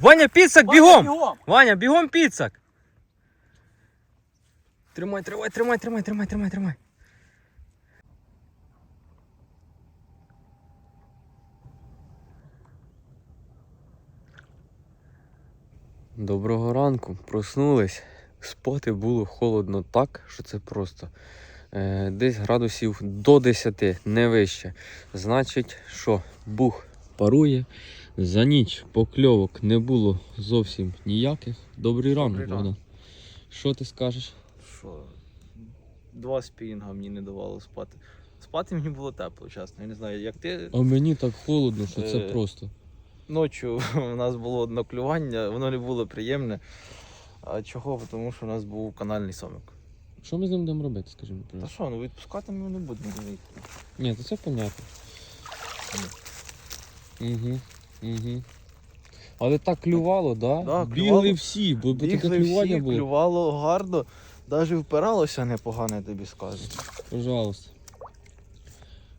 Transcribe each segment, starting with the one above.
Ваня, підсак, бігом! бігом! Ваня, бігом підсак! Тримай, тримай, тримай, тримай, тримай, тримай, тримай. Доброго ранку. Проснулись. Спати було холодно так, що це просто. Е, десь градусів до 10, не вище. Значить, що бух парує. За ніч покльовок не було зовсім ніяких. Добрий ранок, Богдан. Що ти скажеш? Що? Два спінга мені не давало спати. Спати мені було тепло, чесно. Я не знаю, як ти. А мені так холодно, що це Е, просто. Ночі у нас було клювання, воно не було приємне. А чого? Тому що у нас був канальний сомик. Що ми з ним будемо робити, скажімо? Та що, ну відпускати ми не будемо. Ні, то це понятно. Угу, угу. Але так клювало, да? Да, Бігли клювало. всі, бо, бо таке Бігли клювання всі, було. клювало гарно, навіть впиралося непогано, тобі скажу. Пожалуйста.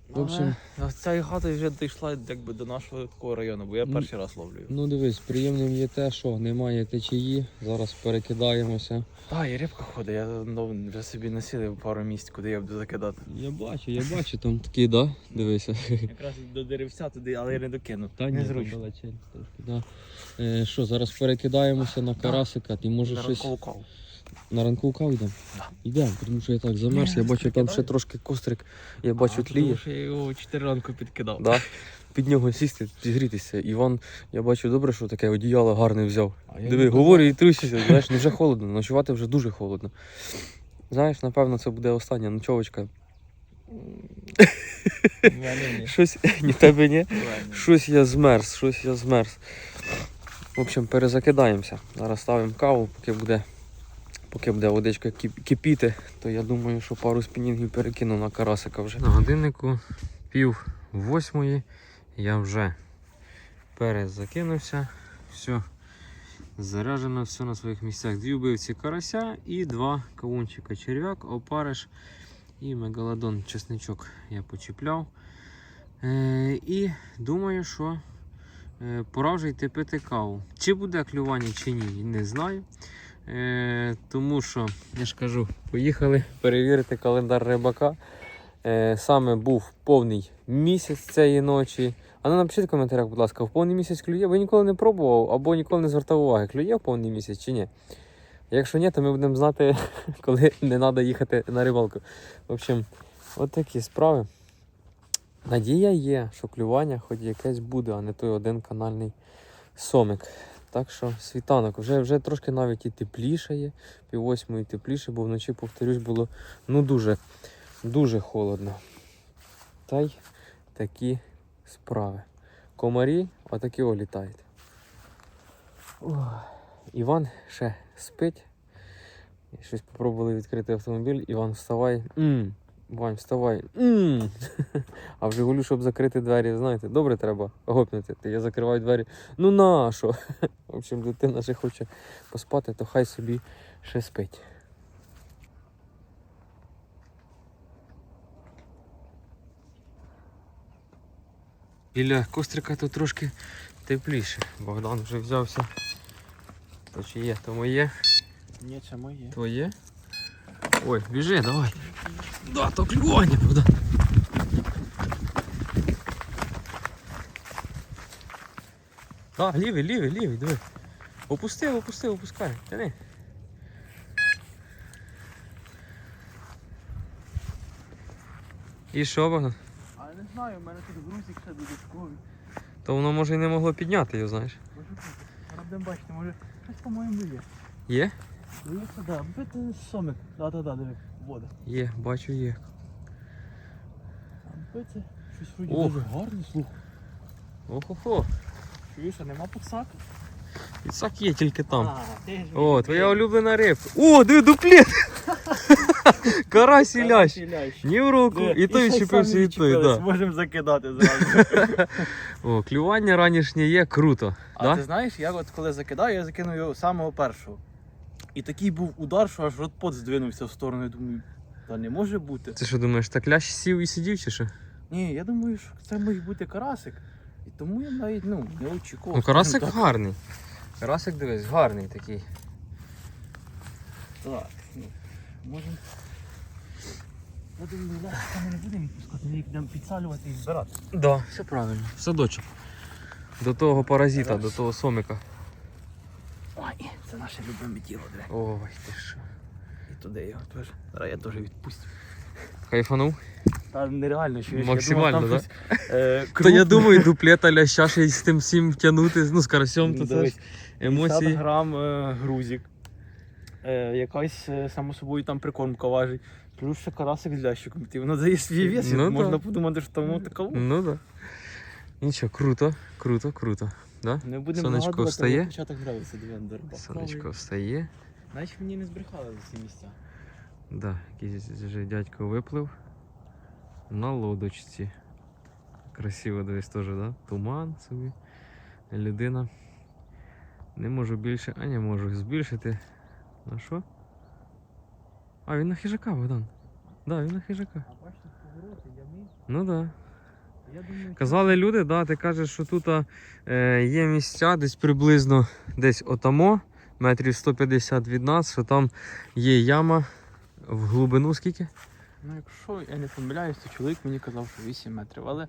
В общем- Але ця гата вже дійшла якби до нашого такого району, бо я Ну, перший раз ловлю. його. Ну дивись, приємним є те, що немає течії. Зараз перекидаємося. Так, і рибка ходить, я ну, вже собі насілив пару місць, куди я буду закидати. Я бачу, я бачу, там такі, да? Дивися. Якраз до деревця туди, але я не докинув. Та ні, Незручно. трошки, да. Е, що, зараз перекидаємося на карасика, ти може щось. На ранку каву йдемо? Да. Йдемо, тому що я так замерз, я бачу там ще трошки кострик, я бачу тліє. тому що я його 4 ранку підкидав. Да. Під нього сісти, зігрітися. Іван, я бачу добре, що таке одіяло гарне взяв. А Диви, не говорю і трусися, знаєш, ну вже холодно, ночувати вже дуже холодно. Знаєш, напевно, це буде остання ночовочка. Щось ні в тебе ні. Щось я змерз, щось я змерз. В общем, перезакидаємося. Зараз ставимо каву, поки буде, поки буде водичка кипіти, то я думаю, що пару спінінгів перекину на карасика вже. На годиннику пів восьмої я вже перезакинувся. Все заряджено, все на своїх місцях. Дві вбивці карася і два кавунчика. Черв'як, опариш і мегалодон чесничок я почіпляв. Е, і думаю, що е, пора вже йти пити каву. Чи буде клювання, чи ні, не знаю. Е, тому що, я ж кажу, поїхали перевірити календар рибака. Е, саме був повний місяць цієї ночі. А ну напишіть в коментарях, будь ласка, в повний місяць клює, бо ніколи не пробував або ніколи не звертав уваги, клює в повний місяць чи ні. Якщо ні, то ми будемо знати, коли не треба їхати на рибалку. В общем, от такі справи. Надія є, що клювання хоч якесь буде, а не той один канальний сомик. Так що світанок, вже, вже трошки навіть і тепліше є, пів восьмої тепліше, бо вночі, повторюсь, було ну дуже, дуже холодно. Та й такі справи. Комарі отакі о літають. Іван ще спить. Щось попробували відкрити автомобіль. Іван вставай. м Вань, вставай. м А в Жигулю, щоб закрити двері, знаєте, добре треба гопнути. Я закриваю двері. Ну на що? В общем, дитина ще хоче поспати, то хай собі ще спить. Біля кострика тут трошки тепліше. Богдан вже взявся. То чи є, то моє. Ні, це моє. Твоє? Ой, біжи, давай. Да, то клювання, Богдан. Да, лівий, лівий, лівий, диви. Опустив, опустив, опускай. Тяни. І що, Богдан? А я не знаю, в мене тут грузик ще додатковий. То воно може і не могло підняти його, знаєш. Може бути. Будемо бачити, може щось по-моєму є. Є? Да, бити сомик. Да-да-да, диви, вода. Є, бачу, є. А бити щось вроді Ох. дуже гарне, слух. Охо-хо. Чуєш, а нема подсаки? Підсак є тільки там. А, ти ж О, твоя улюблена рибка. О, диви, дуплет! Карась і лящ. Ні в руку. І той чіпився, і той, да. Можемо закидати зразу. О, клювання ранішнє є, круто. А да? ти знаєш, я от коли закидаю, я закинув його самого першого. І такий був удар, що аж ротпот здвинувся в сторону. Я думаю, та не може бути. Ти що думаєш, так лящ сів і сидів чи що? Ні, я думаю, що це міг бути карасик. І тому я навіть ну, не очікував. Ну, карасик так. гарний. Карасик дивись, гарний такий. Так, ну, можемо. Я думаю, ляшка ми не будемо відпускати, ми їх будемо підсалювати і збирати. Да, все правильно. В садочок. До того паразита, до того сомика. Ой, наше любиме діло, диви. Ой, ти що. І туди його теж. Зараз я теж відпустю. Кайфанув? Та нереально, що Максимально, я там да? щось, е, То я думаю, дуплета ляща ще й з тим всім тягнути, ну з карасьом, то Ну, це ж дивись, 50 грам е, грузик. Е, якась, е, само собою, там прикормка важить. Плюс ще карасик з лящиком. Ти воно дає свій вес, Ну, можна да. подумати, що тому такого. Ну да. Нічого, круто, круто, круто. Да? Не будемо Сонечко встає? початок грався до рибак. Сонечко встає. Наче мені не збрехали за ці місця. Да, якийсь вже дядько виплив на лодочці. Красиво десь теж, да? Туман собі. Людина. Не можу більше, а не можу збільшити. На що? А, він на хижака, Богдан. Да, він на хижака. А бачите, повороти, ями. Ну да. Казали люди, да, ти кажеш, що тут е, є місця десь приблизно десь отамо, метрів 150 від нас, що там є яма в глибину скільки? Ну, якщо я не помиляюсь, то чоловік мені казав, що 8 метрів. Але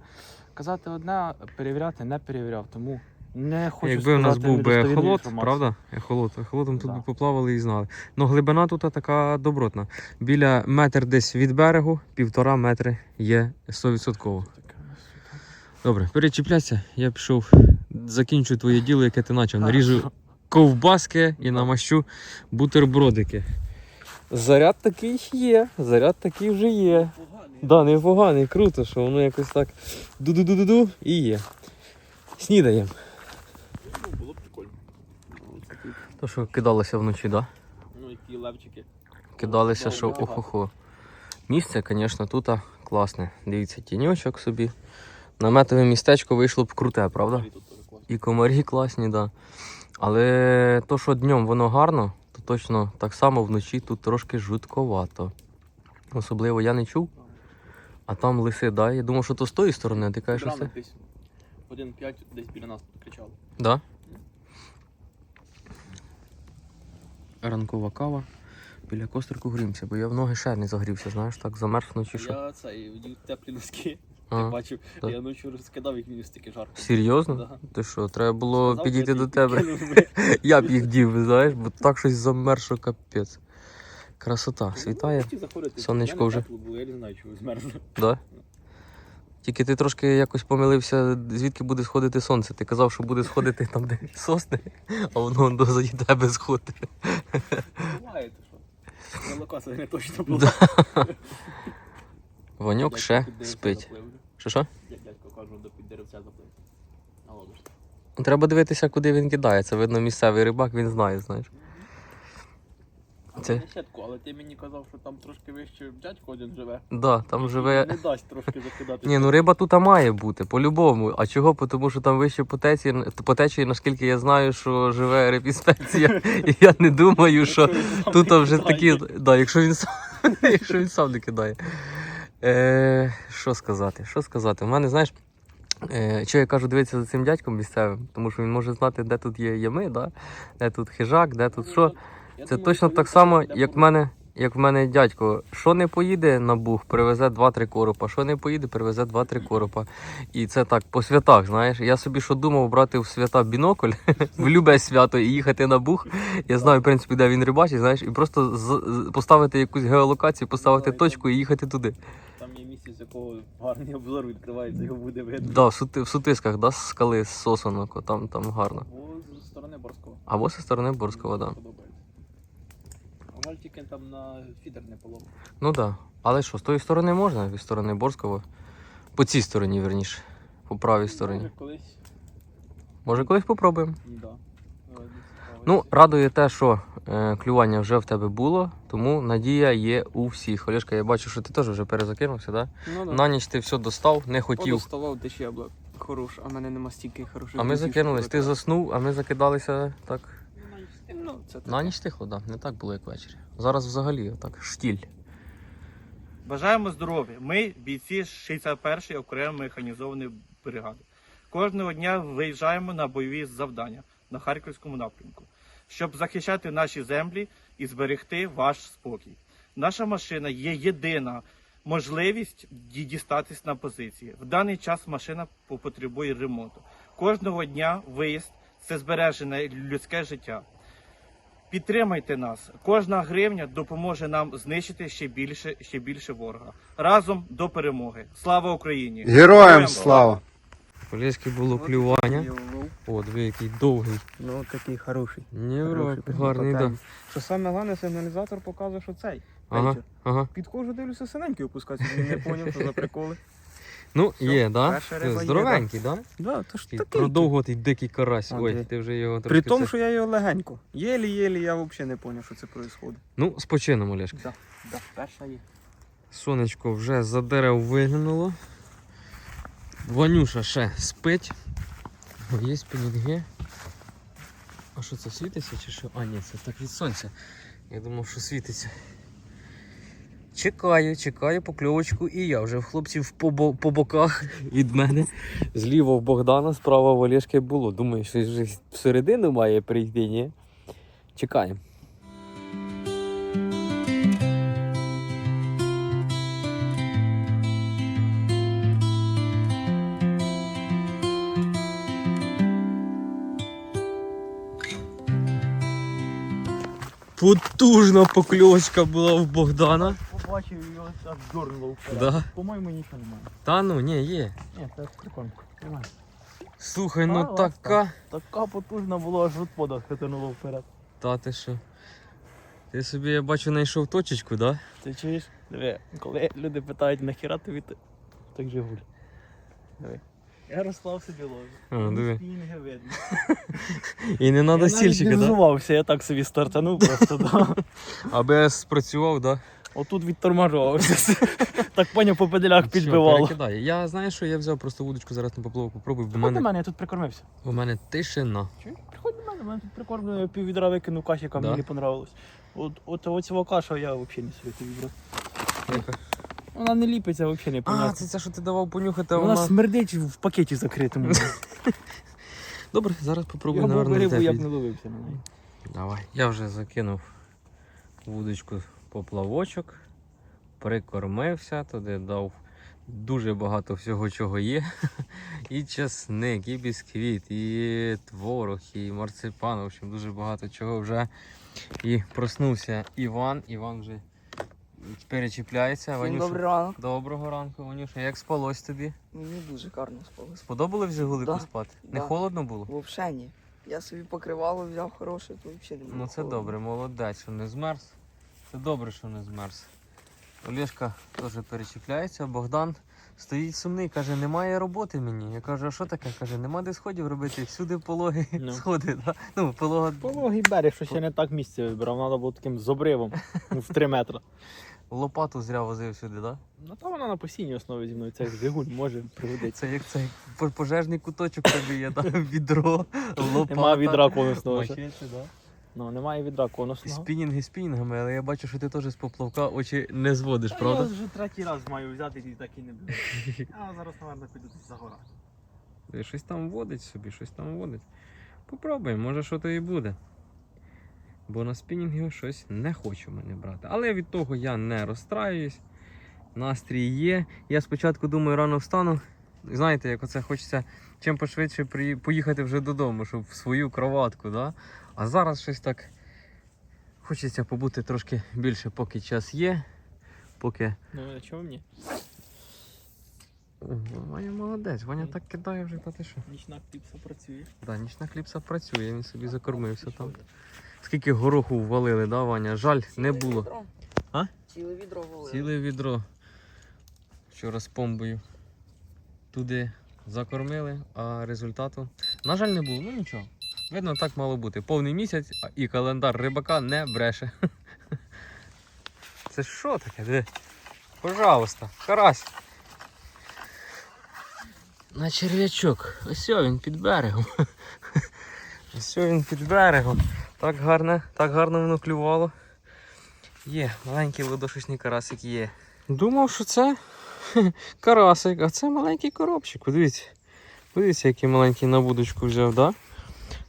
казати одне, перевіряти не перевіряв, тому не хочу Якби у нас був би ехолот, правда? Ехолот, ехолотом тут Да. би поплавали і знали. Ну глибина тут така добротна. Біля метр десь від берегу, півтора метри є 100%. Таке у нас тут. Добре, перечіпляйся, я пішов, закінчу твоє діло, яке ти почав. Наріжу ковбаски і намащу бутербродики. Заряд такий є, заряд такий вже є. Поганий. Да, непоганий, круто, що воно якось так ду-ду-ду-ду і є. Снідаємо. Ну, було б прикольно. То, що кидалося вночі, да? Ну, які левчики. Кидалися, що охо-хо. Місце, звісно, тут класне. Дивіться, тіньочок собі. Наметове містечко вийшло б круте, правда? І комарі класні, да. Але то, що днем воно гарно, то точно так само вночі тут трошки жутковато. Особливо я не чув, а там лиси, да? Я думав, що то з тої сторони, а ти кажеш, що це? Десь 1-5 десь біля нас кричали. Да? Ранкова кава. Біля кострику грімся, бо я в ноги ще не загрівся, знаєш, так замерз вночі, що. Я цей вдів теплі носки. Ти А, бачив, так. я ночі розкидав їх мені стільки жарко. серйозно? Да. Ти що, треба було Сказав, підійти до тебе. Я б їх дів, знаєш, бо так щось замерз, що капець. Красота, світає, Ну, заходити. сонечко вже. було, Я не знаю, чого змерзло. да? Тільки ти трошки якось помилився, звідки буде сходити сонце. Ти казав, що буде сходити там, де сосни, а воно до тебе сходить. Буває, то що. На локація не точно була. Дядько ще спить. Що що? Дядько кажу, до під деревця заплив. На. Треба дивитися, куди він кидає. Це видно місцевий рибак, він знає, знаєш. Це- на але ти мені казав, що там трошки вище дядько один живе. Да, там живе. Не дасть трошки закидати. Ні, ну риба тут має бути, по-любому. А чого? Тому що там вище по течії, по течії, наскільки я знаю, що живе рибінспекція. І я не думаю, що тут вже такі. Да, якщо він сам, якщо він сам не кидає. Е, що сказати? Що сказати? У мене, знаєш, е, що я кажу, дивитися за цим дядьком місцевим, тому що він може знати, де тут є ями, да? де тут хижак, де тут що. Це точно так само, як в мене, як в мене дядько. Що не поїде на бух, привезе 2-3 коропа. Що не поїде, привезе 2-3 коропа. І це так по святах, знаєш. Я собі що думав брати в свята бінокль в любе свято і їхати на бух. Я знаю, в принципі, де він рибачить, знаєш, і просто поставити якусь геолокацію, поставити точку і їхати туди. Місце, з якого гарний обзор відкривається, його буде видно. Да, в, сути, в сутисках, да, з скали, з сосонок, там, там гарно. Або з сторони Борського. Або зі сторони Борського, да. Подобається. А жаль, тільки там на фідер не полов. Ну так. Да. Але що, з тої сторони можна, від сторони Борського. По цій стороні, верніше. По правій стороні. Може, колись. Може, колись попробуємо. Да. Ну, радує те, що е, клювання вже в тебе було, тому надія є у всіх. Олешка, я бачу, що ти теж вже перезакинувся, да? Ну, да. На ніч ти все достав, не хотів. Подоставав де ще була хороша, а мене нема стільки хороших. А ми закинулись, ти заснув, а ми закидалися так. Ну, це На ніч тихо, да. Не так було, як ввечері. Зараз взагалі так, штіль. Бажаємо здоров'я. Ми бійці 61-ї окремої механізованої бригади. Кожного дня виїжджаємо на бойові завдання. на харківському напрямку, щоб захищати наші землі і зберегти ваш спокій. Наша машина є єдина можливість дістатись на позиції. В даний час машина потребує ремонту. Кожного дня виїзд це збережене людське життя. Підтримайте нас. Кожна гривня допоможе нам знищити ще більше, ще більше ворога. Разом до перемоги. Слава Україні! Героям слава! Поліське було клювання. О, диви, який довгий. Ну такий хороший. Ні, Хороший, гарний, да. Що саме головне, сигналізатор показує, що цей. Ага, ага. Підходжу, дивлюся, синенький опускається, він не поняв, що за приколи. Ну, Всьо, є, да? Здоровенький, да? Да, то ж такий. продовгуватий дикий карась. А, Ой, диви. ти вже його При тому, це- що я його легенько. Єлі-єлі, я взагалі не зрозумів, що це відбувається. Ну, з почином, Олешка. Да, да, перша є. Сонечко вже за дерев виглянуло. Ванюша ще спить. О, Є спінінги. А що це світиться чи що? А, ні, це так від сонця. Я думав, що світиться. Чекаю, чекаю покльовочку і я вже в хлопців по, по боках від мене. Зліва в Богдана, справа в Олешки було. Думаю, що вже всередину має прийти, ні? Чекаємо. Потужна покльовочка була в Богдана. Побачив його аж дорнуло вперед. Да. По-моєму, нічого немає. Та ну, ні, є. Ні, це прикольно. Тримай. Слухай, ну ласка. така. Така потужна була, аж от подах хитануло вперед. Та ти що? Ти собі, я бачу, знайшов точечку, да? Ти чуєш? Диви, коли люди питають, нахіра тобі т- так Жигуль. Диви. Я розклав собі. А, диви. Спінги видно. І не треба я стільчика, навіть не да? я так собі стартанув просто, да. АБС спрацював, да? Отут відтормажувався. Так поняв, по підбивало. перекидає. Я знаю, що я взяв просто вудочку зараз на поплавок попробую, бо в Приходь до мене, мене, я тут прикормився. у мене тишина. Чуєш? Приходь до мене, мене тут прикормлено, я пів відра викинув кашіка, Да? мені понравилось. От, от, от цього каша я взагалі не собі відра. Вона не ліпиться, взагалі не А, це це, що ти давав понюхати, а Вона вона... смердить в пакеті закритому. Добре, зараз попробую, наверное, рибу я б не ловився на неї. Давай. Я вже закинув вудочку поплавочок, прикормився, туди дав дуже багато всього, чого є. І часник, і бісквіт, і творог, і марципан. В общем, дуже багато чого вже. І проснувся Іван. Іван вже перечіпляється. Ванюша, Добрий ранок. Доброго ранку, Ванюша. Як спалось тобі? Мені дуже гарно спалось. Сподобалось вже гулику Да. спати? Не Да. холодно було? Вообще ні. Я собі покривало взяв хороше, то взагалі не було. Ну це холодно. добре, молодець, що не змерз. Це добре, що не змерз. Олешка теж перечіпляється, Богдан стоїть сумний, каже, немає роботи мені. Я кажу, а що таке? Каже, нема де сходів робити, всюди пологи Ну. сходи. Да? Ну, полога Пологий берег, що ще не так місце вибрав, треба було таким з обривом в 3 метри. Лопату зря возив сюди, да? Ну та вона на постійній основі зі мною. Це Жигуль може пригодиться. Це як цей пожежний куточок тобі є, да? відро, лопата. Нема відра конусного. Мачете, да? Ну, немає відра конусного. Спінінги спінінгами, але я бачу, що ти теж з поплавка очі не зводиш, Та правда? Я вже третій раз маю взяти і так і не буду. А зараз, мабуть, піду за гора. Ти щось там водить собі, щось там водить. Попробуємо, може що то і буде. Бо на спінінги щось не хочу мене брати. Але від того я не розстраююсь. Настрій є. Я спочатку думаю, рано встану. Знаєте, як оце хочеться чим пошвидше поїхати вже додому, щоб в свою кроватку. Да? А зараз щось так хочеться побути трошки більше, поки час є. Поки. Ну, а чого мені? Ваня молодець, Ваня так кидає вже, та ти що? Нічна кліпса працює. Да, нічна кліпса працює, він собі закормився там. Скільки гороху ввалили, да, Ваня? Жаль, не було. відро. А? Ціле відро валили. Ціле відро. Вчора з помбою. Туди закормили, а результату, на жаль, не було. Ну нічого. Видно, так мало бути. Повний місяць і календар рибака не бреше. Це що таке? Диви. Пожалуйста, карась. На черв'ячок. Ось він під берегом. Ось він під берегом. Так гарно, так гарно воно клювало. Є, маленький ладошечний карасик є. Думав, що це карасик, а це маленький коробчик. Подивіться. Подивіться, який маленький на вудочку взяв, да?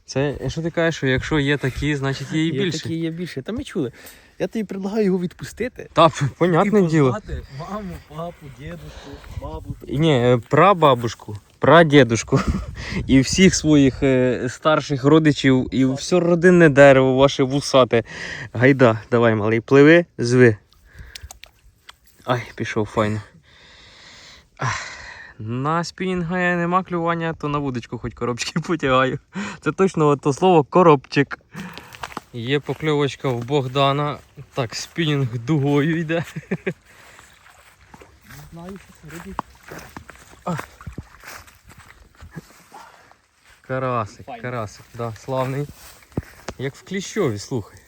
Це що ти кажеш, що якщо є такі, значить є і Є більше. такі, є більше. Та ми чули. Я тобі предлагаю його відпустити. Та, понятне І діло. позвати Маму, папу, дідушку, бабушку. Ні, е, прабабушку, прадідушку і всіх своїх е, старших родичів, і все родинне дерево ваше вусате. Гайда, давай, малий, пливи, зви. Ай, пішов файно. Ах, На спінінга я нема клювання, то на вудочку хоч коробчики потягаю. Це точно то слово коробчик. Є покльовочка в Богдана. Так, спінінг дугою йде. Не Знаю, що це робить. Карасик, карасик, да, славний. Як в кліщові, слухай.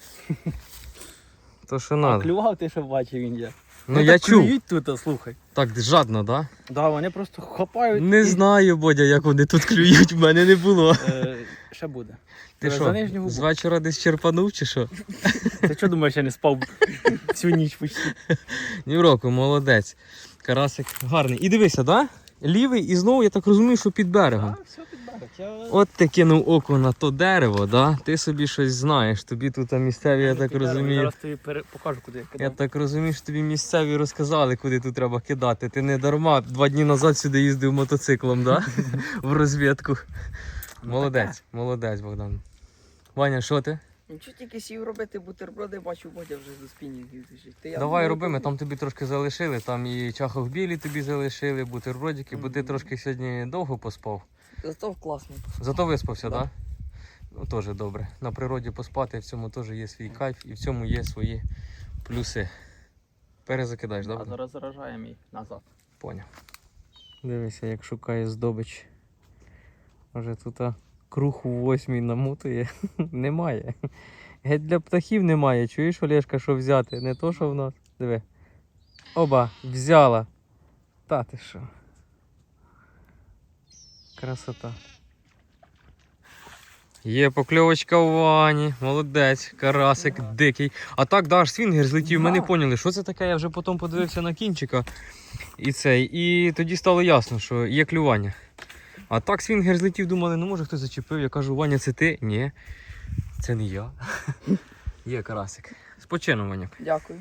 То що А надо. клював ти, що бачив він є. Ну я так чув. клюють тут, а, слухай. Так жадно, да? Да, вони просто хапають. Не і- знаю, Бодя, як вони тут клюють, в мене не було. Е, ще буде. Ти що, з вечора десь черпанув чи що? Ти що думаєш, я не спав всю ніч почти? Ні в року, молодець. Карасик гарний. І дивися, да? Лівий, і знову я так розумію, що під берегом. А, все підберуть. Я... От ти кинув око на то дерево, да? Ти собі щось знаєш. Тобі тут місцеві, я так розумію. Зараз тобі пере- покажу, куди я Я так розумію, що тобі місцеві розказали, куди тут треба кидати. Ти не дарма два дні назад сюди їздив мотоциклом, да? В розвідку. Молодець, молодець, Богдан. Ваня, що ти? Нічого тільки сів робити бутерброди, бачу, Бодя вже до спінінгів біжить. Давай роби, ми там тобі трошки залишили, там і чахов білі тобі залишили, бутербродики, бо ти трошки сьогодні довго поспав. Зато класно. Зато виспався, так? Да. Да? Ну, теж добре. На природі поспати, в цьому теж є свій кайф і в цьому є свої плюси. Перезакидаєш, А добре? зараз заражає мій назад. Поняв. Дивися, як шукає здобич. Може тут круг у восьмій намотує. немає. Геть для птахів немає. Чуєш, Олешка, що взяти? Не то, що в нас. Диви. Оба, взяла. Та ти що. Красота. Є покльовочка у вані, молодець, карасик дикий. А так, да, аж свінгер злетів, ми не поняли, що це таке. Я вже потім подивився на кінчика. І цей. І тоді стало ясно, що є клювання. А так свінгер злетів, думали, ну може хтось зачепив. Я кажу, Ваня, це ти? Ні. Це не я. Є карасик. Спочину, Ваня. Дякую.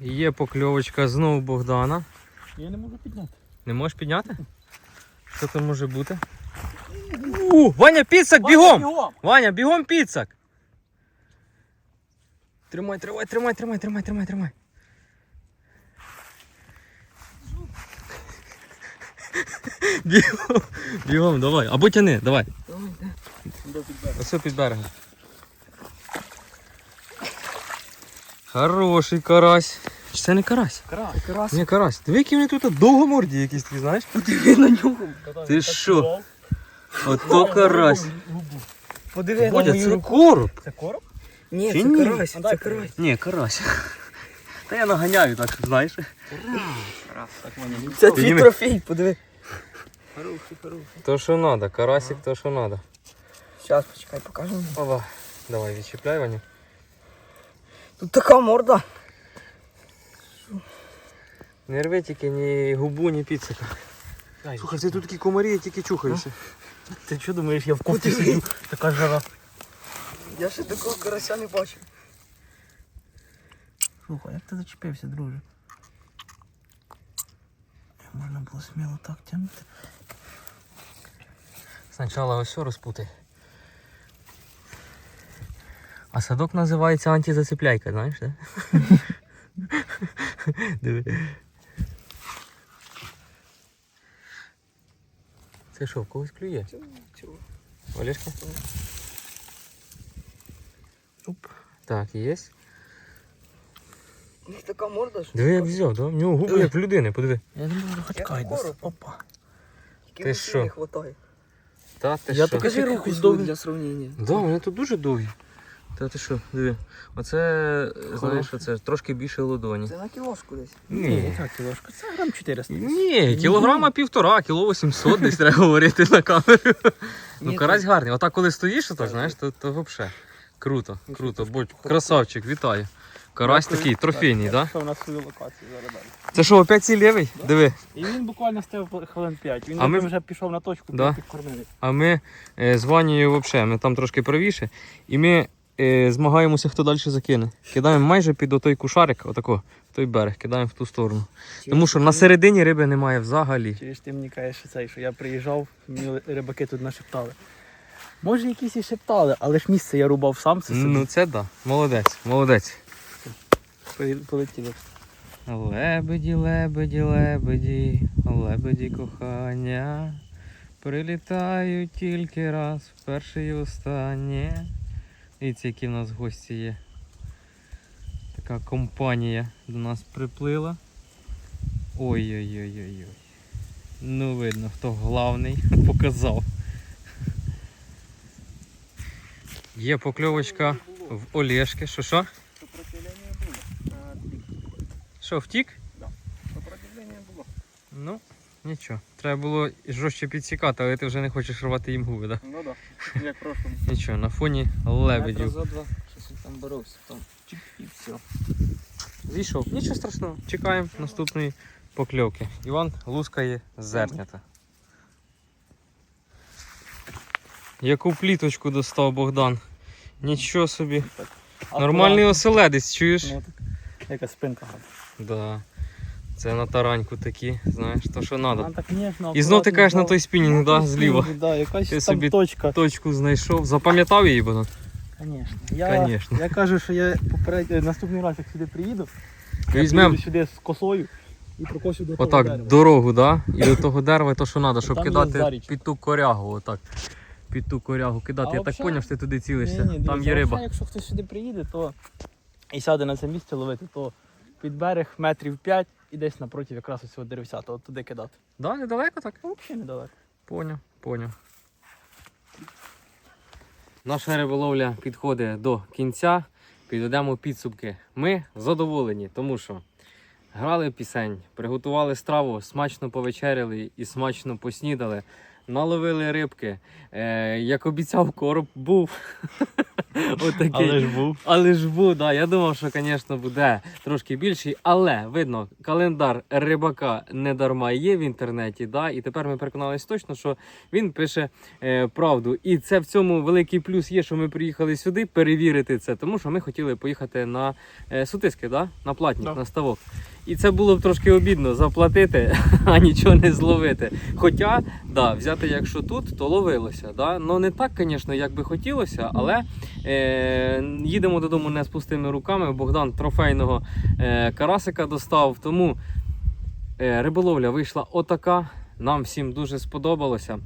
Є покльовочка знову Богдана. Я не можу підняти. Не можеш підняти? Що це може бути? У, Ваня, підсак, бігом! Ваня, бігом підсак! Тримай, тримай, тримай, тримай, тримай, тримай, тримай. Бігом, бігом, давай. Або тяни, давай. Ось під берегом. Хороший карась. Чи це не карась? Крас. Ні, карась. Диви, які вони тут довгоморді якісь такі, знаєш? Подиви на нього. Ти що? Ото карась. Подиви на Бодя, мою це руку. короб. Це короб? Ні, Чи це ні? карась, це карась. Ні, карась. Та я наганяю так, знаєш. Це Підніми. твій трофей, подиви. Хороший, хороший. То, що треба, карасик, то, що треба. Зараз почекай, покажемо. Ова. Давай, відчіпляй, Ваню. Тут така морда. Не рви тільки ні губу, ні піцика. Слухай, це тут такі комарі, я тільки чухаюся. Ти що думаєш, я в кофті сидю? Така жара. Я ще такого карася не бачив. Слухай, як ти зачепився, друже? Можна було сміло так тягнути. Спочатку ось все розпутай. А садок називається антизацепляйка, знаєш, так? Диви. Це що, в когось клює? Олешка? Оп. Так, є. У них така морда, що Диви, як взяв, да? В нього губи як в людини, подиви. Я можу хоч короб. Опа. тільки Ти що? не хватає. Та ти Я що? таке- Покажи руку свою для сравнення. Да, вони тут дуже довгі. Та ти що, диви. Оце, знаєш, оце трошки більше ладоні. Це на кілошку десь. Ні. яка кілошка? Це грам 400. Ні, кілограма півтора, кіло 800 десь треба говорити на камеру. Ну, Ні, карась гарний. Отак, коли стоїш, отак, знаєш, то, то взагалі. Круто, круто. Будь красавчик, вітаю. Карась такий трофейний, так? Да? Що в нас свою локацію зараз далі. Це що, опять цей лівий? Диви. І він буквально стояв хвилин 5. Він А ми- вже пішов на точку, Да. підкормили. А ми е, з Ванією взагалі, ми там трошки правіше. І ми е, змагаємося, хто далі закине. Кидаємо майже під отой кушарик, отако, в той берег, кидаємо в ту сторону. Тому що на середині риби немає взагалі. Через ти мені кажеш, що цей, що я приїжджав, мені рибаки тут нашептали. Може якісь і шептали, але ж місце я рубав сам це собі. Ну це да. Молодець, молодець. Полетіли. Лебеді, лебеді, лебеді, лебеді кохання. Прилітають тільки раз, вперше і останнє. Дивіться, які в нас гості є. Така компанія до нас приплила. Ой-ой-ой-ой-ой. Ну, видно, хто главний показав. Є покльовочка в Олешки. Що що? Сопротивлення було. Що, втік? Сопротивлення було. Ну, нічого. Треба було жорстче підсікати, але ти вже не хочеш рвати їм губи, так? Ну так, да. як прошлому. Нічого, на фоні лебедів. за два. Щось він там боровся. Там. Чик, і все. Зійшов. Нічого страшного. Чекаємо наступної покльовки. Іван лускає зернята. Яку пліточку достав Богдан. Нічого собі. Нормальний оселедець, чуєш? Ну, так. Яка спинка. Да. Це на тараньку такі, знаєш, то що треба. так. І знов ти кажеш на той спінінг, да, Ну, зліва. Да, якась Ти там собі- точка. Точку знайшов. Запам'ятав її, Богдан? Звісно. Я, Конечно. я кажу, що я поперед... наступний раз, як сюди приїду, я Візьмемо приїду сюди з косою і прокосю до того Отак, дерева. дорогу, да? І до того дерева, то що треба, щоб Там кидати під ту корягу, отак. Під ту корягу кидати. А Я так вообще- зрозумів, що ти туди цілишся. Ні-ні, Там дивіться, є риба. взагалі, Якщо хтось сюди приїде, то і сяде на це місце ловити, то під берег метрів 5 і десь напроти якраз ось цього деревця, то от туди кидати. Да, недалеко так? Ну, взагалі недалеко. Поняв, поняв. Наша риболовля підходить до кінця. Підведемо підсумки. Ми задоволені, тому що грали пісень, приготували страву, смачно повечеряли і смачно поснідали. Наловили рибки. Е, як обіцяв, короб був. Отакий. ж був. Але ж був, да. Я думав, що, звісно, буде трошки більший, але видно, календар рибака не дарма є в інтернеті. Да? І тепер ми переконалися точно, що він пише е, правду. І це в цьому великий плюс є, що ми приїхали сюди перевірити це, тому що ми хотіли поїхати на е, сутиски, да? на платні, Да. на ставок. І це було б трошки обідно заплатити, а нічого не зловити. Хоча, да, взяти, якщо тут, то ловилося. Да? Ну не так, звісно, як би хотілося, але е, їдемо додому не з пустими руками. Богдан трофейного е, карасика достав. Тому е, риболовля вийшла отака. Нам всім дуже сподобалося.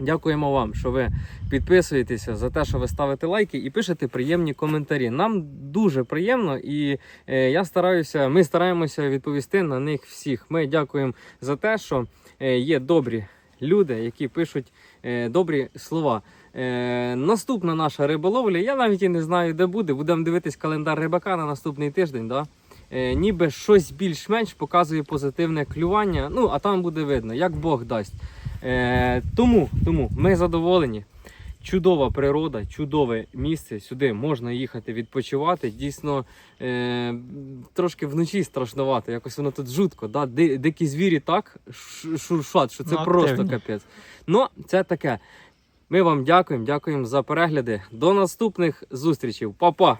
Дякуємо вам, що ви підписуєтеся за те, що ви ставите лайки і пишете приємні коментарі. Нам дуже приємно, і е, я стараюся, ми стараємося відповісти на них всіх. Ми дякуємо за те, що е, є добрі люди, які пишуть е, добрі слова. Наступна наша риболовля, я навіть і не знаю, де буде. Будемо дивитись календар рибака на наступний тиждень. Да? Ніби щось більш-менш показує позитивне клювання. Ну, а там буде видно, як Бог дасть. Е, тому, тому ми задоволені. Чудова природа, чудове місце. Сюди можна їхати відпочивати. Дійсно, е, трошки вночі страшнувато. Якось воно тут жутко. Да? Дикі звірі так шуршать, що це Ну, просто капець. Ну, це таке. Ми вам дякуємо, дякуємо за перегляди. До наступних зустрічей. Па-па!